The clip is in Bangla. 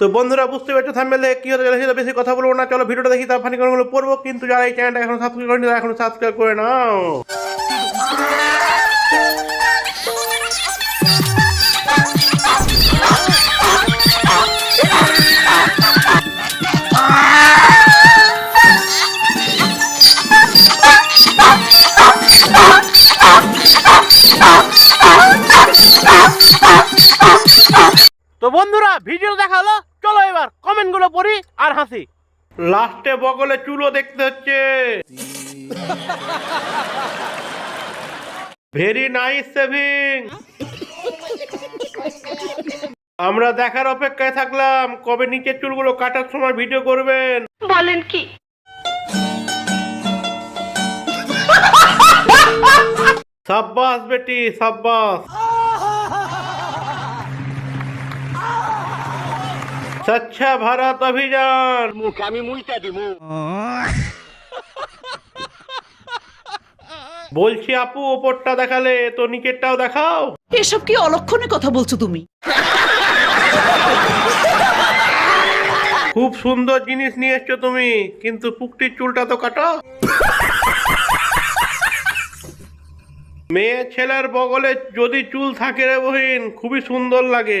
তো বন্ধুরা বুঝতে পারছ থামবেলে কি হতে চলেছে বেশি কথা বলব না। চলো ভিডিওটা দেখি, তার ফানি করে পড়ব। কিন্তু যারা এই চ্যানেলটা এখন সাবস্ক্রাইব করেনি, তারা এখন সাবস্ক্রাইব করে নাও। বন্ধুরা ভিডিও দেখা হলো। চলো এবার কমেন্টগুলো পড়ি আর হাসি। লাস্টে বগলে চুলো দেখতে হচ্ছে। ভেরি নাইস সেভিং আমরা দেখার অপেক্ষায় থাকলাম। কবে নিচের চুলগুলো কাটার সময় ভিডিও করবেন? বলেন কি? সাব্বাস বেটি সাব্বাস। স্বচ্ছ ভারত অভিযান। মুখে আমি মুইতা দিমু। বলছি আপু ওপরটা দেখালে তো নিচেরটাও দেখাও। এসব কি অলক্ষণে কথা বলছো তুমি? খুব সুন্দর জিনিস নিয়ে এসছো তুমি কিন্তু পুকটির চুলটা তো কাটো। মেয়ে ছেলের বগলে যদি চুল থাকে রে বহিন খুবই সুন্দর লাগে।